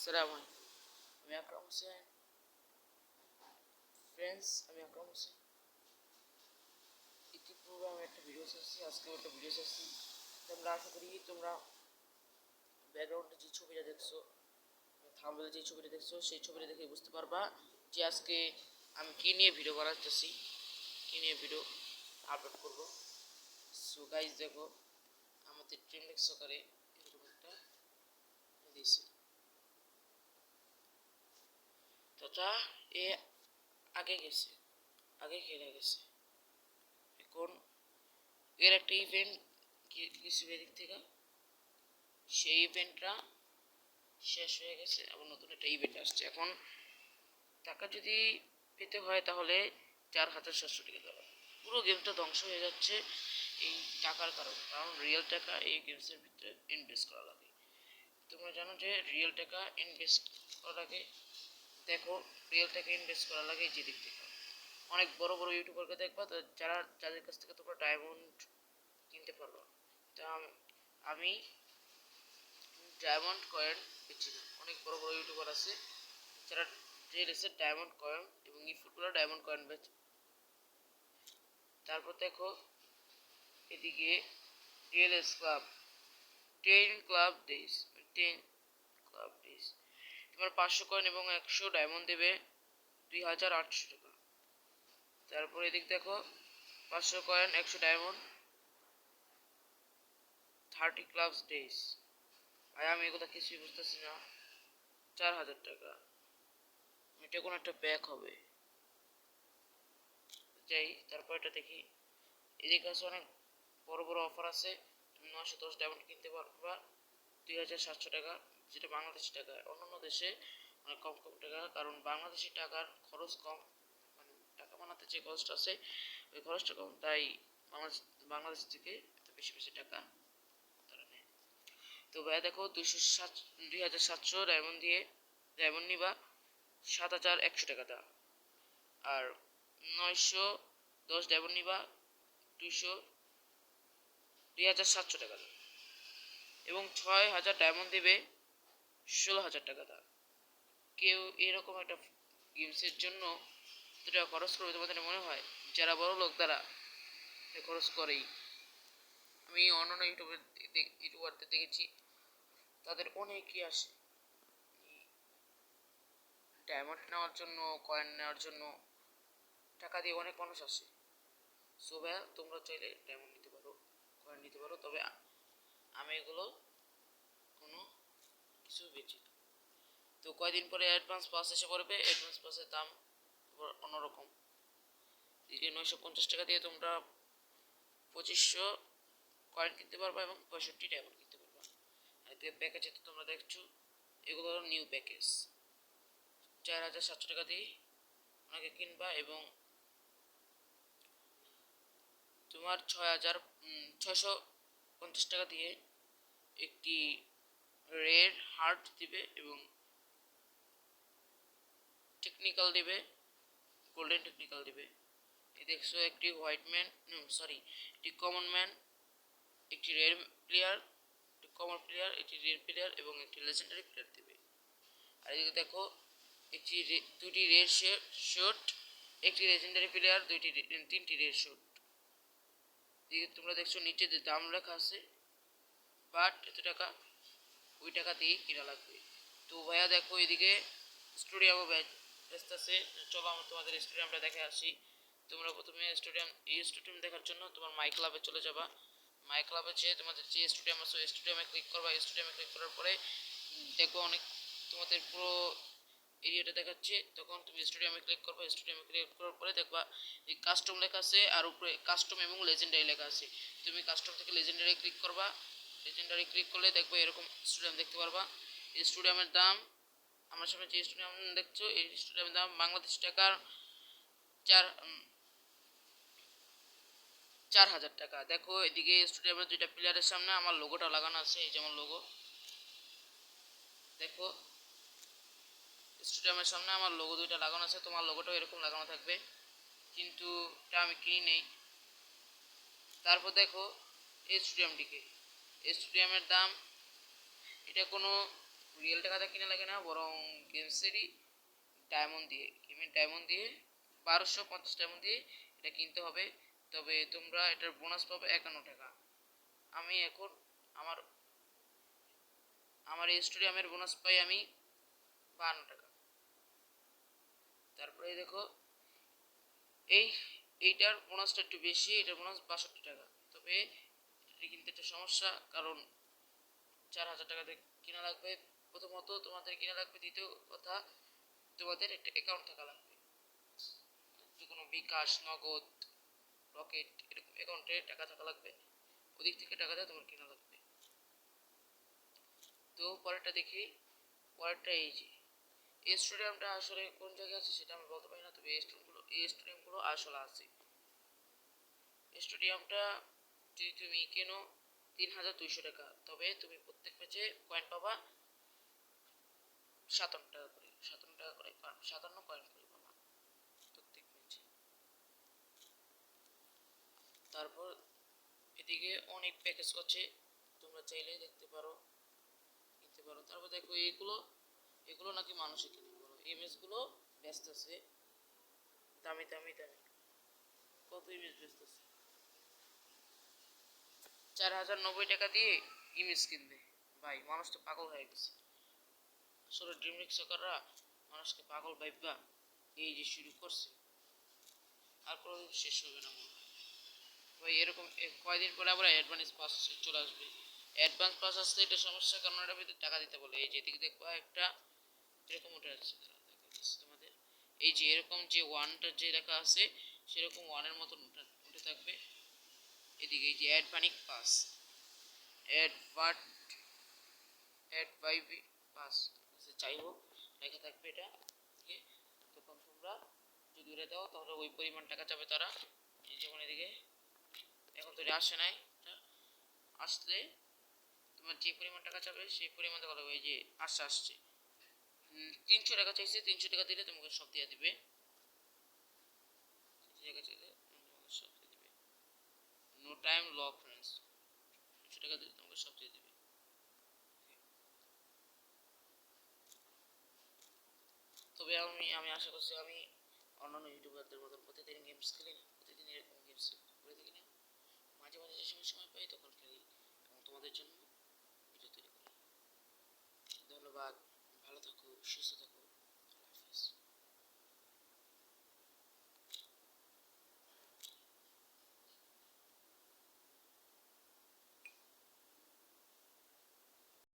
আসসালামু আলাইকুম আমি আকরাম হোসেন ফ্রেন্ডস আমি আকরাম হোসেন ইতিপূর্বে আমি একটা ভিডিও ছাড়ছি আজকেও একটা ভিডিও ছাড়ছি তোমরা আশা করি তোমরা ব্যাকগ্রাউন্ডে যে ছবিটা দেখছ থামলে যে ছবিটা দেখছ সেই ছবিটা দেখে বুঝতে পারবা যে আজকে আমি কী নিয়ে ভিডিও বানাতেছি কী নিয়ে ভিডিও আপলোড করব সো গাইজ দেখো আমাদের ট্রেন সকারে এরকম একটা দিয়েছে তথা এ আগে গেছে, আগে খেলে গেছে। এখন এর একটা ইভেন্ট কিছু এদিক থেকে। সেই ইভেন্টটা শেষ হয়ে গেছে, আবার নতুন একটা ইভেন্ট আসছে। এখন টাকা যদি পেতে হয় তাহলে চার হাজার সাতশো টাকা দেওয়া। পুরো গেমটা ধ্বংস হয়ে যাচ্ছে এই টাকার কারণে। কারণ রিয়েল টাকা এই গেমসের ভিতরে ইনভেস্ট করা লাগে। তোমরা জানো যে রিয়েল টাকা ইনভেস্ট করা লাগে দেখো রিয়েল টাকা ইনভেস্ট করা লাগে যে দিক থেকে। অনেক বড় বড় ইউটিউবারকে দেখবা, তো যারা, যাদের কাছ থেকে তোমরা ডায়মন্ড কিনতে পারো। তা আম- ডায়মন্ড কয়েন বেচি না অনেক বড় বড় ইউটিউবার আছে, যারা রিয়েল এসের ডায়মন্ড কয়েন এবং ই ফুটবলার ডায়মন্ড কয়েন বেচে, তারপর দেখো, এদিকে real S club ten club days ten club days তোমার পাঁচশো কয়েন এবং একশো ডায়মন্ড দেবে দুই হাজার আটশো টাকা। তারপর এদিক দেখো, পাঁচশো কয়েন, একশো ডায়মন্ড থার্টি ক্লাবস ডেজ ভাই, আমি এগুলো কিছুই বুঝতেছি না। চার হাজার টাকা। এটা কোনো একটা ব্যাক হবে। যাই, তারপর এটা দেখি। এদিকে আছে অনেক বড় বড় অফার আছে। তুমি নশো দশ ডায়মন্ড কিনতে পারবা। দুই হাজার সাতশো টাকা, যেটা বাংলাদেশি টাকা। অন্যান্য দেশে অনেক কম কম টাকা, কারণ বাংলাদেশি টাকার খরচ কম মানে টাকা বানাতে যে খরচটা আছে, ওই খরচটা কম, তাই বাংলাদেশ বাংলাদেশ থেকে এত বেশি বেশি টাকা তারা নেয়। তো ভাইয়া দেখো, দুইশো সাত, দুই হাজার সাতশো ডায়মন্ড দিয়ে ডায়মন্ড নিবা সাত হাজার একশো টাকা দাও আর নয়শো দশ ডায়মন্ড নিবা দুইশো, দুই হাজার সাতশো টাকা দাও এবং ছয় হাজার ডায়মন্ড দেবে, ষোলো হাজার টাকা দাও কেউ এরকম একটা গেমসের জন্য টাকা খরচ করবে তোমাদের মনে হয়? যারা বড় লোক তারা খরচ করেই। আমি অন্যান্য ইউটিউবের ইউটিউবারদের দেখেছি, তাদের অনেকই আসে। ডায়মন্ড নেওয়ার জন্য কয়েন নেওয়ার জন্য টাকা দিয়ে অনেক মানুষ আসে। সো ভাইয়া, তোমরা চাইলে ডায়মন্ড নিতে পারো কয়েন নিতে পারো। তবে আমি এগুলো কোনো কিছু বেচি তো কয়দিন পরে অ্যাডভান্স পাস এসে পড়বে? অ্যাডভান্স পাসের দাম অন্যরকম। এদিকে নয়শো পঞ্চাশ টাকা দিয়ে তোমরা পঁচিশশো কয়েন কিনতে পারবা এবং পঁয়ষট্টি ডায়মন্ড কিনতে পারবা। আর এদিকে প্যাকেজে তো তোমরা দেখছ, এগুলো হলো নিউ প্যাকেজ চার হাজার সাতশো টাকা দিয়ে ওনাকে কিনবা এবং তোমার ছয় হাজার ছশো পঞ্চাশ টাকা দিয়ে একটি রেড হার্ট দিবে এবং টেকনিক্যাল দিবে গোল্ডেন টেকনিক্যাল দিবে। এই দেখছ একটি হোয়াইট ম্যান সরি একটি কমন ম্যান একটি রেড প্লেয়ার একটি কমন প্লেয়ার একটি রেড প্লেয়ার এবং একটি লেজেন্ডারি প্লেয়ার দিবে। আর এদিকে দেখো, একটি দুটি রেড শট একটি লেজেন্ডারি প্লেয়ার দুইটি, তিনটি রেড শট এদিকে তোমরা দেখছ নিচে যে দাম লেখা আছে বাট এত টাকা, ওই টাকা দিয়ে কিনা লাগবে। তো ভাইয়া দেখো এদিকে স্টুডিয়ামও ব্যস্ত আছে চলো আমার তোমাদের স্টুডিয়ামটা দেখে আসি। তোমরা প্রথমে স্টেডিয়াম, এই স্টেডিয়াম দেখার জন্য তোমার মাই ক্লাবে চলে যাবা। মাই ক্লাবে যেয়ে তোমাদের যে স্টেডিয়াম আছে, ওই স্টেডিয়ামে ক্লিক করবা। স্টেডিয়ামে ক্লিক করার পরে দেখো অনেক তোমাদের পুরো এরিয়াটা দেখাচ্ছে। তখন তুমি স্টেডিয়ামে ক্লিক করবা। স্টেডিয়ামে ক্লিক করার পরে দেখবা এই কাস্টম লেখা আছে আর উপরে কাস্টম এবং লেজেন্ডারি লেখা আছে। তুমি কাস্টম থেকে লেজেন্ডারি ক্লিক করবা। লেজেন্ডারি ক্লিক করলে দেখবে এরকম স্টেডিয়াম দেখতে পারবা। এই স্টেডিয়ামের দাম, আমার সামনে যে স্টেডিয়াম দেখছ, এই স্টেডিয়ামের দাম বাংলাদেশ টাকার চার চার হাজার টাকা। দেখো, এদিকে স্টেডিয়ামের দুইটা প্লেয়ারের সামনে আমার লোগোটা লাগানো আছে, এই যেমন লোগো দেখো স্টেডিয়ামের সামনে আমার লোগো দুইটা লাগানো আছে, তোমার লোগোটাও এরকম লাগানো থাকবে। কিন্তু এটা আমি কিনি নেই। তারপর দেখো, এই স্টেডিয়ামটিকে স্টেডিয়ামের দাম, এটা কোনো রিয়েল টাকাতে কিনা লাগে না, বরং গেমসেরই ডায়মন্ড দিয়ে গেমের ডায়মন্ড দিয়ে, বারোশো পঞ্চাশ ডায়মন্ড দিয়ে এটা কিনতে হবে। তবে তোমরা এটার বোনাস পাবে একান্ন টাকা। আমি এখন আমার আমার এই স্টেডিয়ামের বোনাস পাই আমি বাহান্ন টাকা। তারপরে দেখো, এই, এইটার বোনাসটা একটু বেশি, এটার বোনাস বাষট্টি টাকা। তবে এটা কিন্তু একটা সমস্যা, কারণ চার হাজার টাকাতে কিনা লাগবে। প্রথমত তোমাদের কিনা লাগবে, দ্বিতীয় কথা তোমাদের একটা অ্যাকাউন্ট থাকা লাগবে। যে কোনো বিকাশ, নগদ, রকেট, এরকম অ্যাকাউন্টে টাকা থাকা লাগবে। ওদিক থেকে টাকা দেওয়া তোমার কিনা লাগবে। তো পরেরটা দেখি, পরেরটা এই যে, এই স্টেডিয়ামটা আসলে কোন জায়গায় আছে সেটা আমি বলতে পারি না, তবে এই স্টেডিয়ামগুলো এই স্টেডিয়ামগুলো আসলে আছে। স্টেডিয়ামটা যদি তুমি কেনো তিন হাজার দুইশো টাকা? তবে তুমি প্রত্যেক ম্যাচে কয়েন পাবা সাতান্ন টাকা করে। সাতান্ন টাকা করে সাতান্ন কয়েন করে পাবা প্রত্যেক ম্যাচে। তারপর এদিকে অনেক প্যাকেজ করছে তোমরা চাইলে দেখতে পারো কিনতে পারো। তারপর দেখো এগুলো এগুলো নাকি মানুষে কিনে বলো। ইমেজগুলো ব্যস্ত আছে, দামি দামি দামি। কত ইমেজ ব্যস্ত আছে? চার হাজার নব্বই টাকা দিয়ে ইমেজ কিনবে। ভাই মানুষ তো পাগল হয়ে গেছে। আসলে ড্রিমলিক সকাররা মানুষকে পাগল ভাইবা এই যে শুরু করছে। আর কোনো শেষ হবে না মনে ভাই, এরকম কয়দিন পরে আবার অ্যাডভান্স পাস চলে আসবে। অ্যাডভান্স পাস আসতে এটা সমস্যা, কারণ এটা ভিতরে টাকা দিতে বলে। এই যে এদিকে দেখবা একটা এরকম উঠে আছে তোমাদের। এই যে এরকম যে ওয়ানটা যে লেখা আছে, সেরকম ওয়ানের মতন উঠে থাকবে। এদিকে এই যে add panic pass add but add by pass আচ্ছা যাই হোক, লেখা থাকবে এটা। ওকে তখন তোমরা যদি উড়ে দাও, তাহলে ওই পরিমাণ টাকা চাবে তারা। যেমন এদিকে, এখন তো এটা আসে নাই। এটা আসলে তোমার যে পরিমাণ টাকা চাবে সেই পরিমাণ টাকা এই যে আসছে আসছে। তিনশো টাকা চাইছে, তিনশো টাকা দিলে তোমাকে সব দিয়ে দিবে। টাকা চাইলে তোমাকে সব দিয়ে দিবে নো টাইম ল ফ্রেন্ডস তিনশো টাকা দিলে তোমাকে সব দিয়ে দিবে। তবে আমি আমি আশা করছি আমি অন্যান্য ইউটিউবারদের মতন প্রতিদিন গেমস খেলি না প্রতিদিন এরকম গেমস করে থাকি না। মাঝে মাঝে যে সময় সময় পাই তখন খেলি এবং তোমাদের জন্য ভিডিও তৈরি করি। ধন্যবাদ, ভালো থাকো, সুস্থ থাকো।